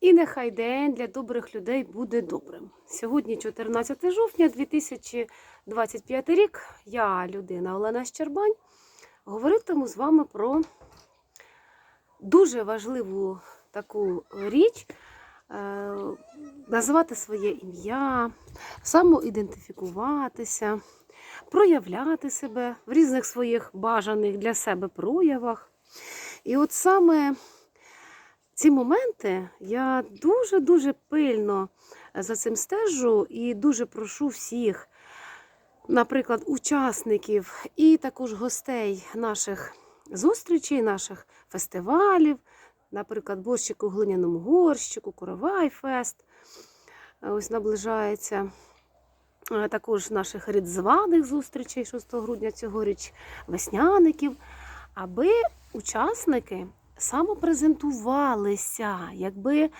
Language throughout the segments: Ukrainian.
І нехай день для добрих людей буде добрим. Сьогодні 14 жовтня 2025 рік. Я, людина Олена Щербань, говоритиму з вами про дуже важливу таку річ. е, Назвати своє ім'я, самоідентифікуватися, проявляти себе в різних своїх бажаних для себе проявах. І от саме ці моменти я дуже-дуже пильно за цим стежу і дуже прошу всіх, наприклад, учасників і також гостей наших зустрічей, наших фестивалів, наприклад, борщик у глиняному горщику, Коровайфест. Е, Ось наближається. Е, Також наших рідзваних зустрічей 6 грудня цьогоріч, весняників, аби учасники самопрезентувалися, якби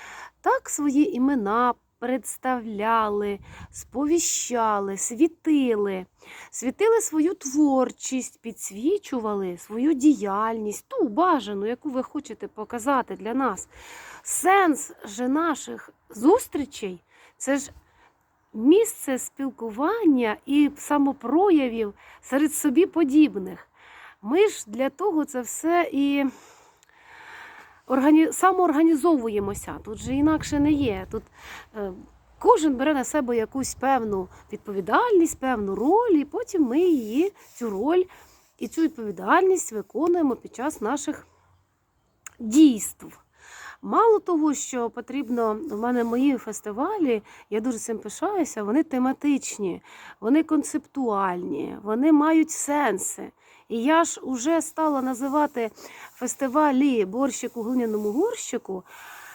так свої імена представляли, сповіщали, світили, світили свою творчість, підсвічували свою діяльність, ту бажану, яку ви хочете показати для нас. Сенс же наших зустрічей це ж місце спілкування і самопроявів серед собі подібних. Ми ж для того це все і органі... самоорганізовуємося. Тут же інакше не є. Тут е, кожен бере на себе якусь певну відповідальність, певну роль, і потім ми її, цю роль і цю відповідальність виконуємо під час наших дійств. Мало того, що потрібно, в мене мої фестивалі, я дуже цим пишаюся, вони тематичні, вони концептуальні, вони мають сенси. І я ж уже стала називати фестивалі борщик у глиняному горщику.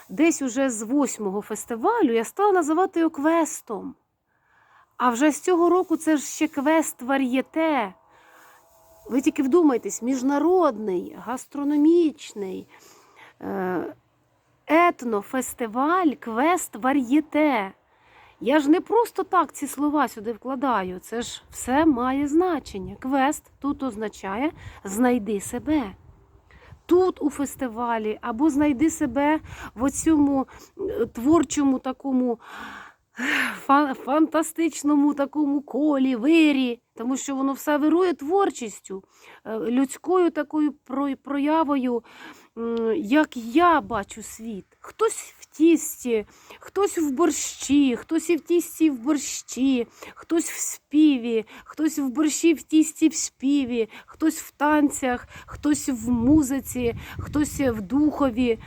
Десь уже з восьмого фестивалю я стала називати його квестом. А вже з цього року це ж ще квест вар'єте. Ви тільки вдумайтесь, міжнародний, гастрономічний. Етнофестиваль Квест Вар'єте. Я ж не просто так ці слова сюди вкладаю. Це ж все має значення. Квест тут означає знайди себе. Тут у фестивалі, або знайди себе в оцьому е, творчому такому фантастичному такому колі, вирі, тому що воно все вирує творчістю, е, людською такою проявою, як я бачу світ. Хтось в тісті, хтось в борщі, хтось і в тісті в борщі, хтось в співі, хтось в борщі в тісті в співі, хтось в танцях, хтось в музиці, хтось в духові,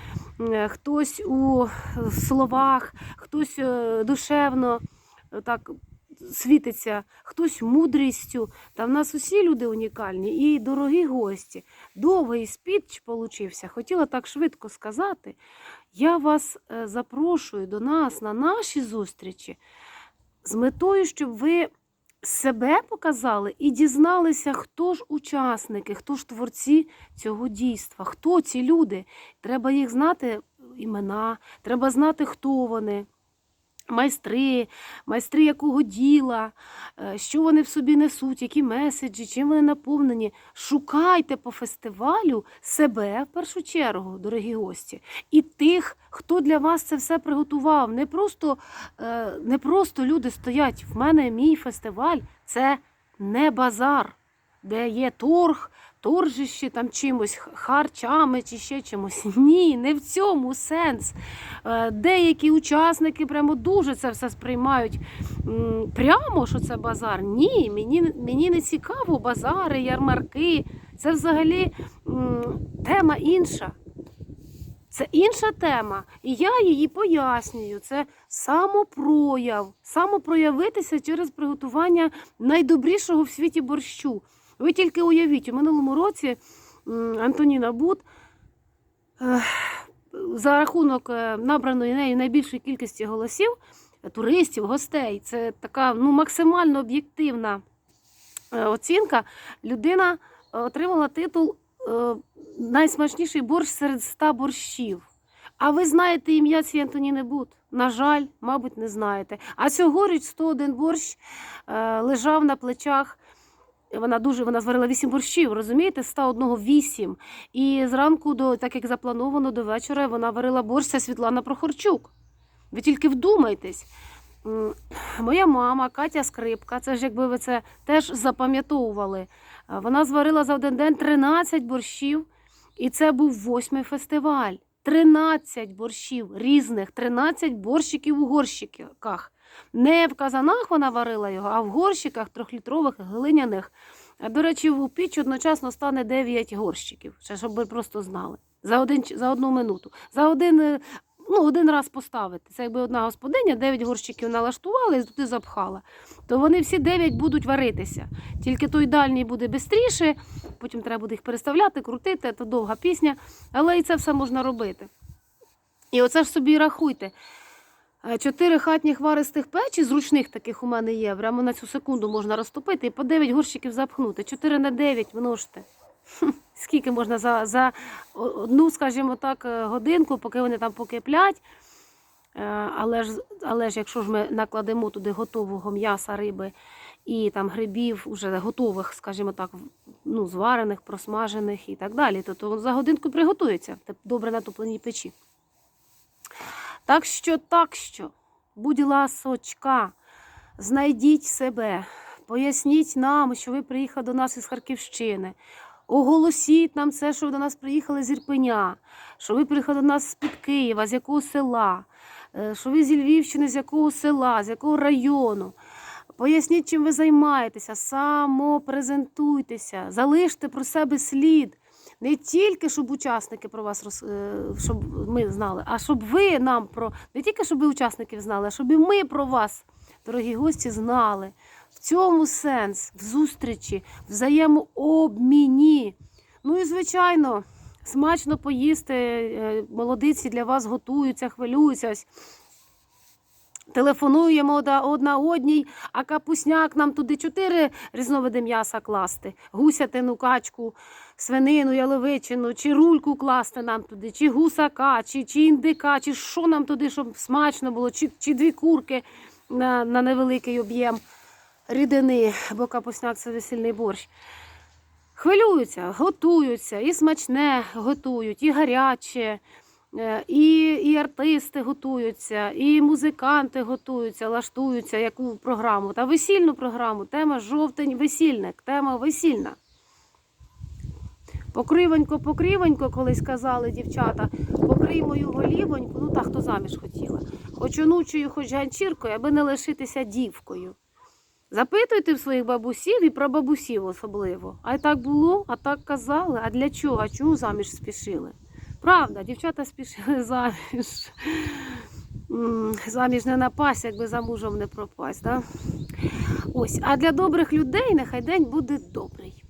хтось у словах, хтось е, душевно так світиться, хтось мудрістю. Та в нас усі люди унікальні і дорогі гості. Довгий спіч получився. Хотіла так швидко сказати. Я вас е, запрошую до нас на наші зустрічі з метою, щоб ви себе показали і дізналися, хто ж учасники, хто ж творці цього дійства, хто ці люди. Треба їх знати імена, треба знати, хто вони. Майстри, майстри якого діла, е, що вони в собі несуть, які меседжі, чим вони наповнені. Шукайте по фестивалю себе в першу чергу, дорогі гості, і тих, хто для вас це все приготував. Не просто, е, не просто люди стоять. В мене мій фестиваль це не базар, де є торг, торжище там чимось, харчами чи ще чимось. Ні, не в цьому сенс. Е, Деякі учасники прямо дуже це все сприймають прямо, що це базар. Ні, мені, мені не цікаво базари, ярмарки. Це взагалі тема інша. Це інша тема, і я її пояснюю. Це самопрояв, самопроявитися через приготування найдобрішого в світі борщу. Ви тільки уявіть, у минулому році Антоніна Бут за рахунок е, набраної нею найбільшої кількості голосів, е, туристів, гостей, це така ну, максимально об'єктивна е, оцінка. Людина отримала титул найсмачніший борщ серед ста борщів. А ви знаєте ім'я цієї Антоніни Бут? На жаль, мабуть, не знаєте. А цьогоріч 101 борщ лежав на плечах Вона дуже вона зварила 8 борщів, розумієте? З 101 8. І зранку, до, так як заплановано, до вечора вона варила борщ, це Світлана Прохорчук. Ви тільки вдумайтесь. Моя мама, Катя Скрипка, це ж якби ви це теж запам'ятовували. Вона зварила за один день 13 борщів, і це був восьмий фестиваль. 13 борщів різних, 13 борщиків у горщиках. Не в казанах вона варила його, а в горщиках трьохлітрових глиняних. До речі, у піч одночасно стане 9 горщиків, ще щоб ви просто знали. За, один, за одну минуту. За один, е, ну, один раз поставити. Це якби одна господиня 9 горщиків налаштувала і туди запхала. То вони всі 9 будуть варитися. Тільки той дальній буде швидше, потім треба буде їх переставляти, крутити, це довга пісня, але і це все можна робити. І оце ж собі рахуйте. Е, Чотири хатніх варистих печі, зручних таких у мене є, прямо на цю секунду можна розтопити і по 9 горщиків запхнути. 4 на 9 множте. Скільки можна за, за одну, скажімо так, е, годинку, поки вони там покиплять. Е, Але ж, але ж якщо ж ми накладемо туди готового м'яса, риби і там грибів, уже готових, скажімо так, ну, зварених, просмажених і так далі, то, то за годинку приготується добре натопленій печі. Так що, так що, будь ласочка, знайдіть себе, поясніть нам, що ви приїхали до нас із Харківщини. Оголосіть нам це, що ви до нас приїхали з Ірпеня, що ви приїхали до нас з-під Києва, з якого села, е, що ви зі Львівщини, з якого села, з якого району. Поясніть, чим ви займаєтеся, самопрезентуйтеся, залиште про себе слід. Не тільки щоб учасники про вас роз, е, щоб ми знали, а щоб ви нам про не тільки щоб ви учасників знали, а щоб і ми про вас, дорогі гості, знали. В цьому сенс, в зустрічі, взаємообміні. Ну і звичайно, смачно поїсти. е, Молодиці для вас готуються, хвилюються. Ось Телефонуємо одна, одній, а капусняк нам туди чотири різновиди м'яса класти: гусятину, качку, свинину, яловичину, чи рульку класти нам туди, чи гусака, чи, чи індика, чи що нам туди, щоб смачно було, чи, чи дві курки на, на невеликий об'єм рідини, бо капусняк це весільний борщ. Хвилюються, готуються, і смачне готують, і гаряче. Е, І, і артисти готуються, і музиканти готуються, лаштуються, яку програму. Та весільну програму. Тема жовтень весільник, тема весільна. Покривонько, покривонько, колись казали дівчата, покрий мою голівоньку, ну та хто заміж хотіла. Хоч онучою, хоч ганчіркою, аби не лишитися дівкою. Запитуйте в своїх бабусів і про бабусів особливо. А й так було, а так казали. А для чого? А чому заміж спішили? Правда, дівчата спішили заміж. Заміж не напасть, якби за мужем не пропасть. Да? Ось, а для добрих людей нехай день буде добрий.